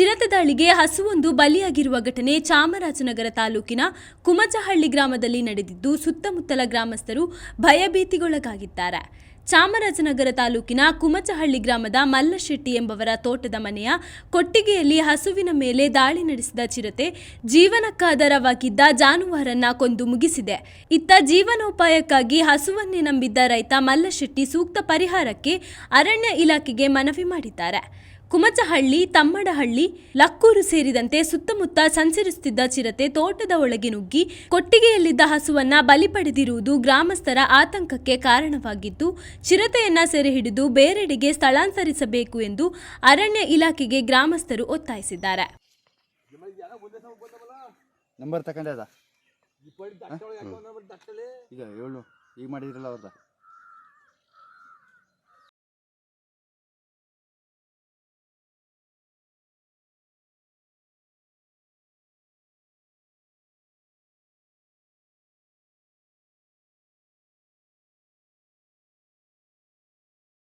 ಚಿರತೆ ದಾಳಿಗೆ ಹಸುವೊಂದು ಬಲಿಯಾಗಿರುವ ಘಟನೆ ಚಾಮರಾಜನಗರ ತಾಲೂಕಿನ ಕುಮಚಹಳ್ಳಿ ಗ್ರಾಮದಲ್ಲಿ ನಡೆದಿದ್ದು ಸುತ್ತಮುತ್ತಲ ಗ್ರಾಮಸ್ಥರು ಭಯಭೀತಿಗೊಳಗಾಗಿದ್ದಾರೆ. ಚಾಮರಾಜನಗರ ತಾಲೂಕಿನ ಕುಮಚಹಳ್ಳಿ ಗ್ರಾಮದ ಮಲ್ಲಶೆಟ್ಟಿ ಎಂಬವರ ತೋಟದ ಮನೆಯ ಕೊಟ್ಟಿಗೆಯಲ್ಲಿ ಹಸುವಿನ ಮೇಲೆ ದಾಳಿ ನಡೆಸಿದ ಚಿರತೆ ಜೀವನಕ್ಕಾಧಾರವಾಗಿದ್ದ ಜಾನುವಾರನ್ನ ಕೊಂದು ಮುಗಿಸಿದೆ. ಇತ್ತ ಜೀವನೋಪಾಯಕ್ಕಾಗಿ ಹಸುವನ್ನೇ ನಂಬಿದ್ದ ರೈತ ಮಲ್ಲಶೆಟ್ಟಿ ಸೂಕ್ತ ಪರಿಹಾರಕ್ಕೆ ಅರಣ್ಯ ಇಲಾಖೆಗೆ ಮನವಿ ಮಾಡಿದ್ದಾರೆ. ಕುಮಚಹಳ್ಳಿ, ತಮ್ಮಡಹಳ್ಳಿ, ಲಕ್ಕೂರು ಸೇರಿದಂತೆ ಸುತ್ತಮುತ್ತ ಸಂಚರಿಸುತ್ತಿದ್ದ ಚಿರತೆ ತೋಟದ ಒಳಗೆ ನುಗ್ಗಿ ಕೊಟ್ಟಿಗೆಯಲ್ಲಿದ್ದ ಹಸುವನ್ನ ಬಲಿ ಪಡೆದಿರುವುದು ಗ್ರಾಮಸ್ಥರ ಆತಂಕಕ್ಕೆ ಕಾರಣವಾಗಿದ್ದು, ಚಿರತೆಯನ್ನ ಸೆರೆ ಹಿಡಿದು ಬೇರೆಡೆಗೆ ಸ್ಥಳಾಂತರಿಸಬೇಕು ಎಂದು ಅರಣ್ಯ ಇಲಾಖೆಗೆ ಗ್ರಾಮಸ್ಥರು ಒತ್ತಾಯಿಸಿದ್ದಾರೆ.